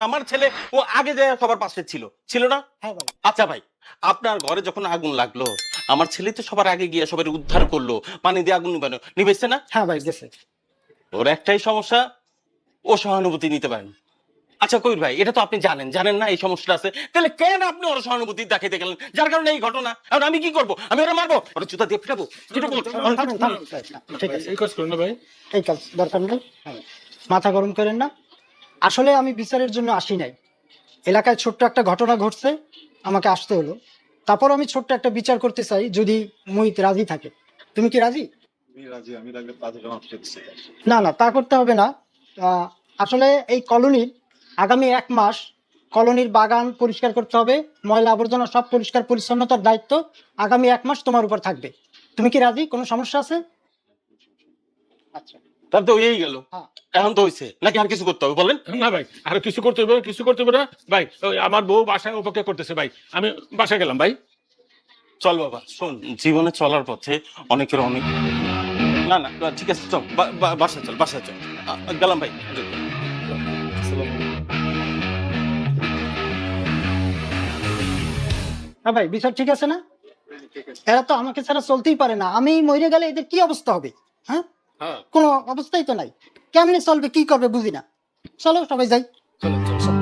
আমার ছেলে ও আগে যায় সবার পাশে ছিল। ছিল না? হ্যাঁ ভাই। আচ্ছা ভাই আপনার ঘরে যখন আগুন লাগল আমার ছেলে তো সবার আগে গিয়ে সবার উদ্ধার করল। পানি দিয়ে আগুন নিবানো। নিবেছে না? হ্যাঁ ভাই গেছে। ওর একটাই সমস্যা ও সহানুভূতি নিতে পারেন আচ্ছা কবির ভাই এটা তো আপনি জানেন। জানেন না এই সমস্যাটা আছে। তাহলে কেন আপনি ওর সহানুভূতি দেখাইতে গেলেন? যার কারণে এই ঘটনা। এখন আমি কি করব? আমি ওরা মারবো? ওরা জুতা দিয়ে না, ঠিক আছে এই কাজ করুন না ভাই। এই কাজ দরকার নেই। মাথা গরম করেন না। আসলে আমি বিচারের জন্য আসি নাই। এলাকায় ছোট্ট একটা ঘটনা ঘটছে আমাকে আসতে হলো। তারপর আমি ছোট্ট একটা বিচার করতে চাই যদি মুহিত রাজি থাকে। তুমি কি রাজি? না না তা করতে হবে না। আসলে এই কলোনির আগামী এক মাস কলোনির বাগান পরিষ্কার করতে হবে ময়লা আবর্জনা সব পরিষ্কার পরিচ্ছন্নতার দায়িত্ব আগামী এক মাস তোমার উপর থাকবে। তুমি কি রাজি? কোনো সমস্যা আছে? আচ্ছা। তাহলে তো এই গেল। হ্যাঁ। এখন তো হয়েছে নাকি আর কিছু করতে হবে? বলেন। না ভাই আর কিছু করতে হবে কিছু করতে হবে না। ভাই আমার বউ বাসায় অপেক্ষা করতেছে ভাই। আমি বাসায় গেলাম ভাই। চল বাবা শোন জীবনে চলার পথে অনেকের অনেক না না ঠিক আছে চল বা- বা- চল বাসায় চল। গেলাম ভাই। হ্যাঁ ভাই বিচার ঠিক আছে না? এরা তো আমাকে ছাড়া চলতেই পারে না। আমি মরে গেলে এদের কি অবস্থা হবে? হ্যাঁ? কোনো অবস্থাই তো নাই। কেমনে চলবে কি করবে বুঝি না। চলো সবাই যাই। চলো চলো।